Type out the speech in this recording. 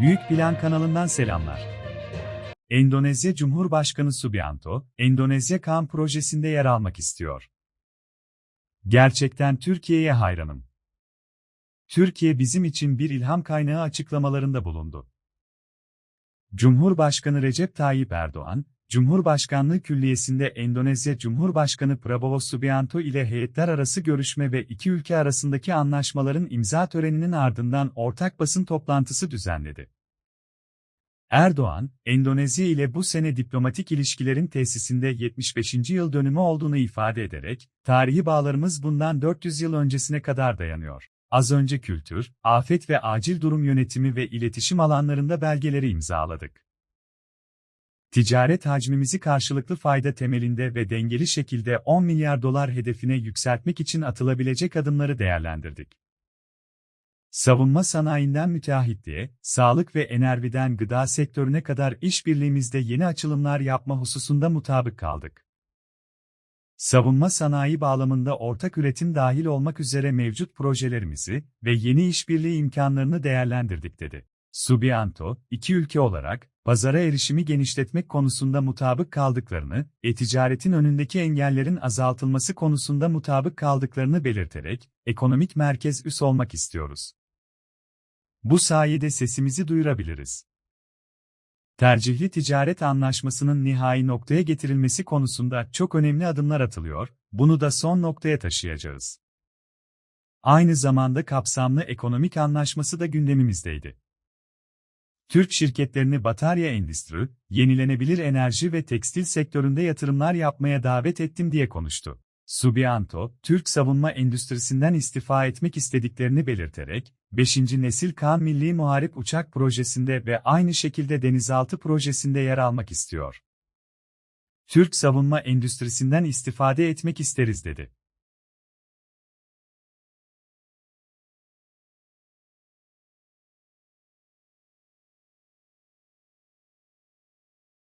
Büyük Plan kanalından selamlar. Endonezya Cumhurbaşkanı Subianto, Endonezya Kan projesinde yer almak istiyor. Gerçekten Türkiye'ye hayranım. Türkiye bizim için bir ilham kaynağı açıklamalarında bulundu. Cumhurbaşkanı Recep Tayyip Erdoğan, Cumhurbaşkanlığı Külliyesi'nde Endonezya Cumhurbaşkanı Prabowo Subianto ile heyetler arası görüşme ve iki ülke arasındaki anlaşmaların imza töreninin ardından ortak basın toplantısı düzenledi. Erdoğan, Endonezya ile bu sene diplomatik ilişkilerin tesisinde 75. yıl dönümü olduğunu ifade ederek, tarihi bağlarımız bundan 400 yıl öncesine kadar dayanıyor. Az önce kültür, afet ve acil durum yönetimi ve iletişim alanlarında belgeleri imzaladık. Ticaret hacmimizi karşılıklı fayda temelinde ve dengeli şekilde 10 milyar dolar hedefine yükseltmek için atılabilecek adımları değerlendirdik. Savunma sanayinden müteahhitliğe, sağlık ve enerjiden gıda sektörüne kadar işbirliğimizde yeni açılımlar yapma hususunda mutabık kaldık. Savunma sanayi bağlamında ortak üretim dahil olmak üzere mevcut projelerimizi ve yeni işbirliği imkanlarını değerlendirdik dedi. Subianto, iki ülke olarak, pazara erişimi genişletmek konusunda mutabık kaldıklarını, e-ticaretin önündeki engellerin azaltılması konusunda mutabık kaldıklarını belirterek, ekonomik merkez üs olmak istiyoruz. Bu sayede sesimizi duyurabiliriz. Tercihli ticaret anlaşmasının nihai noktaya getirilmesi konusunda çok önemli adımlar atılıyor, bunu da son noktaya taşıyacağız. Aynı zamanda kapsamlı ekonomik anlaşması da gündemimizdeydi. Türk şirketlerini batarya endüstri, yenilenebilir enerji ve tekstil sektöründe yatırımlar yapmaya davet ettim diye konuştu. Subianto, Türk savunma endüstrisinden istifa etmek istediklerini belirterek, 5. nesil Kaan Milli Muharip Uçak Projesi'nde ve aynı şekilde Denizaltı Projesi'nde yer almak istiyor. Türk savunma endüstrisinden istifade etmek isteriz dedi.